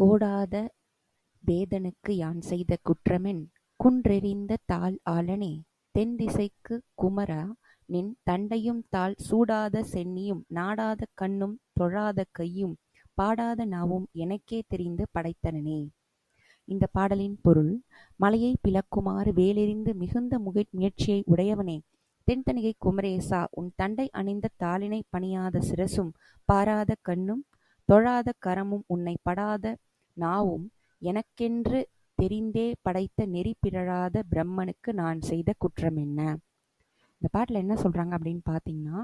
கோடாத வேதனுக்கு யான் செய்த குற்றமென்? குன்றெறிந்த தாழ் ஆளனே தென்திசைக்குக் குமரா? நின் தண்டையும் தாள் சூடாத சென்னியும் நாடாத கண்ணும் தொழாத கையும் பாடாத நாவும் எனக்கே தெரிந்து படைத்தனனே. இந்த பாடலின் பொருள் மலையை பிளக்குமாறு வேலெறிந்து மிகுந்த முகை முயற்சியை உடையவனே. தென்தணிகைக் குமரேசா உன் தண்டை அணிந்த தாளினை பணியாத சிரசும் பாராத கண்ணும் தொழாத கரமும் உன்னைப் படாத நாவும் எனக்கென்று தெரிந்தே படைத்த நெறி பிறழாத பிரம்மனுக்கு நான் செய்த குற்றம் என்ன இந்த பாட்டில் என்ன சொல்கிறாங்க அப்படின்னு பார்த்தீங்கன்னா,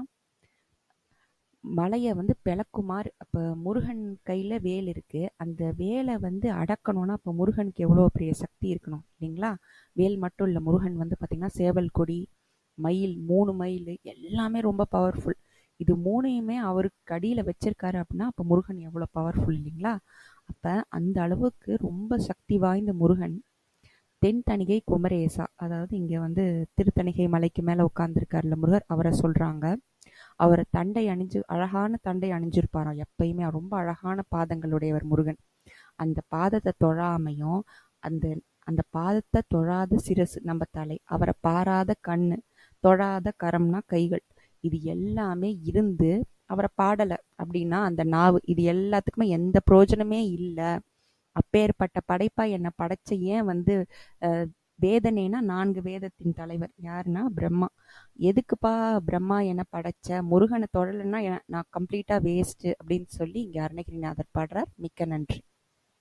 மலையை வந்து பிளக்குமாறு அப்போ முருகன் கையில் வேல் இருக்குது அந்த வேலை வந்து அடக்கணும்னா அப்போ முருகனுக்கு எவ்வளோ பெரிய சக்தி இருக்கணும் இல்லைங்களா? வேல் மட்டும் இல்லை முருகன் வந்து பார்த்திங்கன்னா சேவல் கொடி, மயில், மூணு மயில் எல்லாமே ரொம்ப பவர்ஃபுல். இது மூணையுமே அவருக்கு அடியில் வச்சிருக்காரு அப்படின்னா, அப்போ முருகன் எவ்வளோ பவர்ஃபுல் இல்லைங்களா? அப்போ அந்த அளவுக்கு ரொம்ப சக்தி வாய்ந்த முருகன் தென்தணிகை குமரேசா அதாவது இங்கே வந்து திருத்தணிகை மலைக்கு மேலே உட்கார்ந்துருக்காருல முருகர் அவரை சொல்கிறாங்க அவரை தண்டை அணிஞ்சு அழகான தண்டை அணிஞ்சிருப்பாராம் எப்பயுமே ரொம்ப அழகான பாதங்களுடையவர் முருகன். அந்த பாதத்தை தொழாமையும் அந்த அந்த பாதத்தை தொழாத சிரசு நம்ம தலை அவரை பாராத கண்ணு தொழாத கரம்னா கைகள் இது எல்லாமே இருந்து அவரை பாடலை அப்படின்னா அந்த நாவு இது எல்லாத்துக்குமே எந்த பிரயோஜனமே இல்லை. அப்பேற்பட்ட படைப்பா என்னை படைச்ச ஏன் வந்து வேதனைனா நான்கு வேதத்தின் தலைவர். யாருன்னா பிரம்மா. எதுக்குப்பா பிரம்மா என்னை படைச்ச? முருகனை தொடலைன்னா நான் கம்ப்ளீட்டா வேஸ்ட் அப்படின்னு சொல்லி இங்க அருணகிரிநாதர் பாடுறார். மிக்க நன்றி.